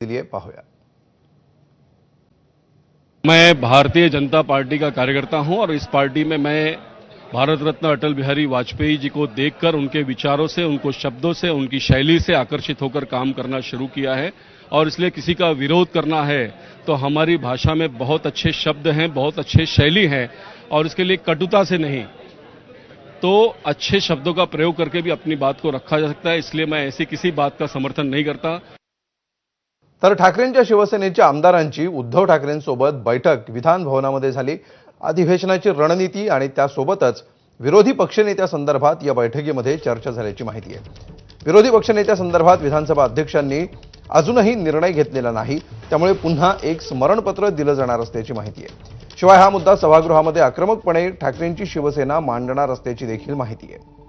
पाहूया मैं भारतीय जनता पार्टी का कार्यकर्ता हूँ और इस पार्टी में मैं भारत रत्न अटल बिहारी वाजपेयी जी को देखकर, उनके विचारों से, उनको शब्दों से, उनकी शैली से आकर्षित होकर काम करना शुरू किया है और इसलिए किसी का विरोध करना है तो हमारी भाषा में बहुत अच्छे शब्द हैं, बहुत अच्छे शैली हैं और इसके लिए कटुता से नहीं तो अच्छे शब्दों का प्रयोग करके भी अपनी बात को रखा जा सकता है। इसलिए मैं ऐसी किसी बात का समर्थन नहीं करता। तर ठाकरेंच्या शिवसेनेच्या आमदारांची उद्धव ठाकरेंसोबत बैठक विधान भवनामध्ये झाली. अधिवेशनाची रणनीती आणि त्यासोबतच विरोधी पक्षनेत्यासंदर्भात या बैठकीमध्ये चर्चा झाल्याची माहिती आहे. विरोधी पक्षनेत्यासंदर्भात विधानसभा अध्यक्षांनी अजूनही निर्णय घेतलेला नाही. त्यामुळे पुन्हा एक स्मरणपत्र दिलं जाणार असल्याची माहिती आहे. शिवाय हा मुद्दा सभागृहामध्ये आक्रमकपणे ठाकरेंची शिवसेना मांडणार असल्याची देखील माहिती आहे.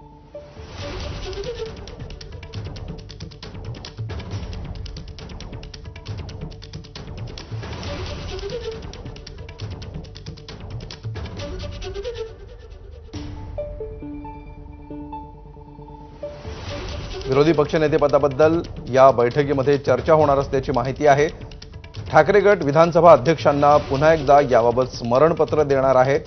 विरोधी पक्षनेतेपदाबद्दल या बैठकीमध्ये चर्चा होणार असल्याची माहिती आहे. ठाकरे गट विधानसभा अध्यक्षांना पुन्हा एकदा याबाबत स्मरणपत्र देणार आहे.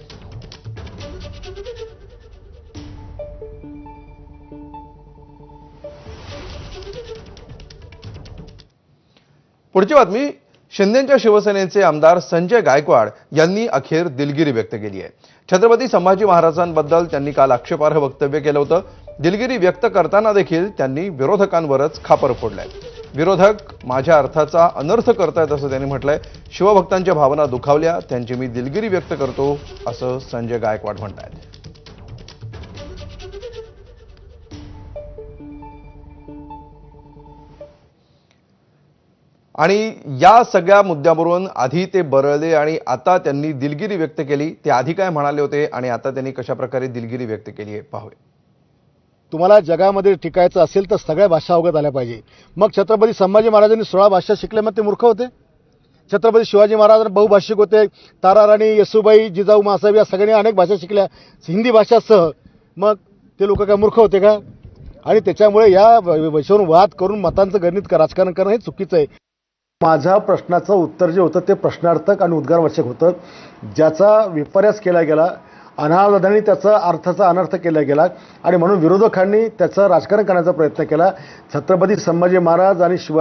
पुढची बातमी शिंदेच्या शिवसेनेचे आमदार संजय गायकवाड यांनी अखेर दिलगिरी व्यक्त केली आहे. छत्रपती संभाजी महाराजांबद्दल त्यांनी काल आक्षेपार्ह वक्तव्य केलं होतं. दिलगिरी व्यक्त करताना देखील त्यांनी विरोधकांवरच खापर फोडलाय विरोधक माझ्या अर्थाचा अनर्थ करतायत असं त्यांनी म्हटलंय. शिवभक्तांच्या भावना दुखावल्या त्यांची मी दिलगिरी व्यक्त करतो असं संजय गायकवाड म्हणतायत. आणि या सगळ्या मुद्द्यावरून आधी ते बरळले आणि आता त्यांनी दिलगिरी व्यक्त केली ते आधी काय म्हणाले होते आणि आता त्यांनी कशा प्रकारे दिलगिरी व्यक्त केली आहे पाहूया. तुम्हाला जगामध्ये टिकायचं असेल तर सगळ्या भाषा अवगत आल्या पाहिजे. मग छत्रपती संभाजी महाराजांनी सोळा भाषा शिकल्या मग ते मूर्ख होते? छत्रपती शिवाजी महाराज बहुभाषिक होते. ताराराणी येसुबाई जिजाऊ मासाहेब या सगळ्यांनी अनेक भाषा शिकल्या. हिंदी भाषासह मग ते लोक काय मूर्ख होते का? आणि त्याच्यामुळे या विषयावरून वाद करून मतांचं गणित राजकारण करणं हे चुकीचं आहे. माझ्या प्रश्नाचं उत्तर जे होतं ते प्रश्नार्थक आणि उद्गारवाचक होतं. ज्याचा विपर्यास केला गेला अनावधानाने त्याचा अर्थाचा अनर्थ केला गेला. आणि म्हणून विरोधकांनी त्याचं राजकारण करण्याचा प्रयत्न केला. छत्रपती संभाजी महाराज आणि शिवाजी